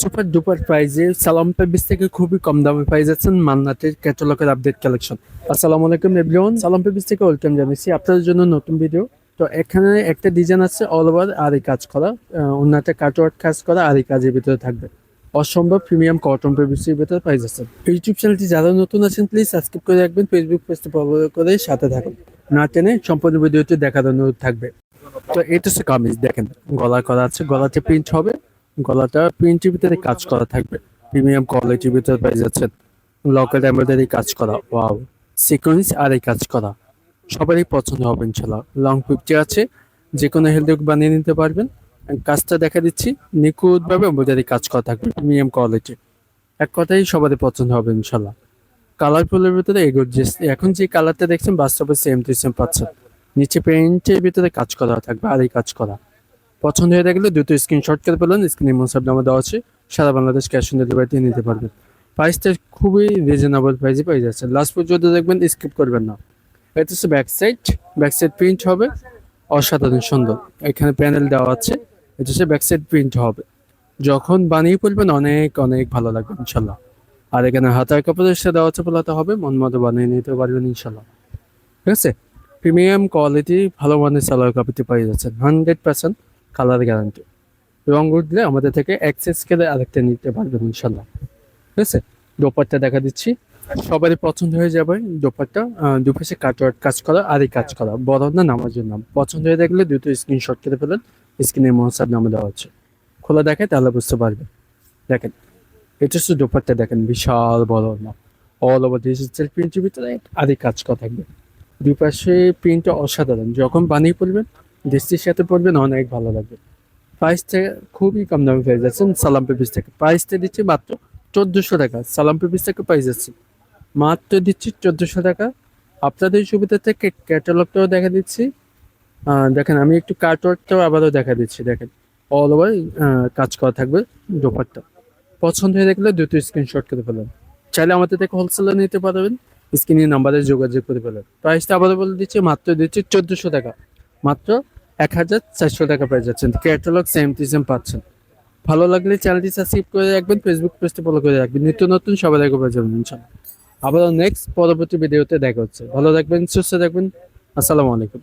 Super duper প্রাইজে সালাম পেবিস থেকে খুবই কম দামে পাই যাচ্ছেন মান্নাতের ক্যাটালগের আপডেট কালেকশন আসসালামু আলাইকুম এভরিওয়ান সালাম পেবিস থেকে ওয়েলকাম জানাচ্ছি আপনাদের জন্য নতুন ভিডিও তো এখানে একটা ডিজাইন আছে অল ওভার আর কাজ করা। অন্যটা কাটওয়ার্ক কাজ করা আর কাজের ভিতরে থাকবে। অসম্ভব প্রিমিয়াম কটন পেবিসের ভিতরে পাই যাচ্ছেন ইউটিউব চ্যানেলটি যারা নতুন আছেন প্লিজ সাবস্ক্রাইব করে রাখবেন। ফেসবুক পেজটি ফলো করে সাথে থাকুন। না টেনে সম্পূর্ণ ভিডিওটি দেখার অনুরোধ থাকবে। তো এটা হচ্ছে কামিজ, দেখেন গলা করা আছে। গলাতে প্রিন্ট হবে। গলাটা প্রিন্টের ভিতরে কাজ করা থাকবে। প্রিমিয়াম কোয়ালিটির ভিতরে পেয়ে যাচ্ছেন। লকেট এমব্রয়ডারি কাজ করা। ওয়াও সিকোয়েন্স আর এই কাজ করা। সবারই পছন্দ হবে ইনশাল্লাহ লং ফিফটি আছে যে কোনো হেলদি বানিয়ে নিতে পারবেন। কাজটা দেখা দিচ্ছি। নিখুঁতভাবে এমব্রয়ডারি কাজ করা থাকবে প্রিমিয়াম কোয়ালিটি এক কথাই সবারই পছন্দ হবে ইনশাল্লাহ কালারফুলের ভিতরে এগোর যে এখন যে কালারটা দেখছেন, বাস্তবে সেম টু সেম পাচ্ছেন। নিচে প্রিন্টের ভিতরে কাজ করা থাকবে। আর এই কাজ করা। পছন্দ হয়ে থাকলে দুটো স্ক্রিনশট করে পেলেন স্ক্রিনে মোসাব নামা দেওয়া আছে। সারা বাংলাদেশ ক্যাশ অন ডেলিভারিতে নিতে পারবেন। প্রাইসটা খুবই রিজনেবল প্রাইসে পেয়ে যাচ্ছে। লাস্ট পর্যন্ত দেখবেন স্কিপ করবেন না। এটা হচ্ছে back side back side print হবে। অসাধারণ, সুন্দর। এখানে প্যানেল দেওয়া আছে। এটা হচ্ছে ব্যাক সাইড প্রিন্ট হবে। যখন বানিয়ে পড়বেন অনেক অনেক ভালো লাগবে, ইনশাল্লাহ। আর এখানে হাতার কাপড়ের সাথে দেওয়া আছে বলাতে হবে। মন মতো বানিয়ে নিতে পারবেন, ইনশাল্লাহ। ঠিক আছে? প্রিমিয়াম কোয়ালিটি ভালো মানের সালোয়ার কাপড়টি পেয়ে যাচ্ছেন হান্ড্রেড পার্সেন্ট কালার গ্যারান্টি। রং উঠলে আমাদের থেকে এক্সেস করে আরেকটা নিতে পারবেন ইনশাল্লাহ ঠিক আছে? দোপারটা দেখা দিচ্ছি। সবারই পছন্দ হয়ে যাবে দোপারটা দুপাশে কাটওয়ার্ক কাজ করা, আর এই কাজ করা। বড় না নামাজের নাম। পছন্দ হয়ে দেখলে দুটো স্ক্রিনশট করে ফেলেন। স্ক্রিনে মহসাব নামে দেওয়া হচ্ছে খোলা দেখে তাহলে বুঝতে পারবেন দেখেন, এটা হচ্ছে দোপারটা দেখেন, বিশাল বড় না। অল ওভার ডিজিটাল প্রিন্টের ভিতরে আর এই কাজ করা থাকবে। দুপাশে প্রিন্টটা অসাধারণ। যখন বানিয়ে পড়বেন দেশটির সাথে পড়বেন, অনেক ভালো লাগবে। প্রাইসটা খুবই কম দামে পেয়ে যাচ্ছেন সালাম পেপিস থেকে। প্রাইসটা দিচ্ছি মাত্র চোদ্দোশো টাকা। সালাম পেপিস থেকে পেয়ে যাচ্ছি মাত্র দিচ্ছি চোদ্দোশো টাকা। আপনাদের সুবিধা থেকে ক্যাটালগটাও দেখা দিচ্ছি। দেখেন, আমি একটু কার্টওয়ার্কটাও আবারও দেখা দিচ্ছি, দেখেন। অল ওভার কাজ করা থাকবে দোপারটা পছন্দ হয়ে দেখলে দুটো স্ক্রিনশট করে ফেলেন। চাইলে আমাদের থেকে হোলসেলে নিতে পারবেন স্ক্রিনে নাম্বারে যোগাযোগ করে ফেলেন। প্রাইসটা আবারও বলে দিচ্ছি, মাত্র দিচ্ছি চোদ্দোশো টাকা। মাত্র এক হাজার চারশো টাকা পেয়ে যাচ্ছেন। ক্যাটালগ সেম টু সেম পাচ্ছেন। ভালো লাগলে চ্যানেলটি সাবস্ক্রাইব করে রাখবেন ফেসবুক পেজটি ফলো করে রাখবেন। নিত্য নতুন সবাই দেখো পেয়ে যাবেন ইনশাল্লাহ আবারও নেক্সট পরবর্তী ভিডিওতে দেখা হচ্ছে। ভালো থাকবেন, সুস্থ থাকবেন। আসসালামু আলাইকুম।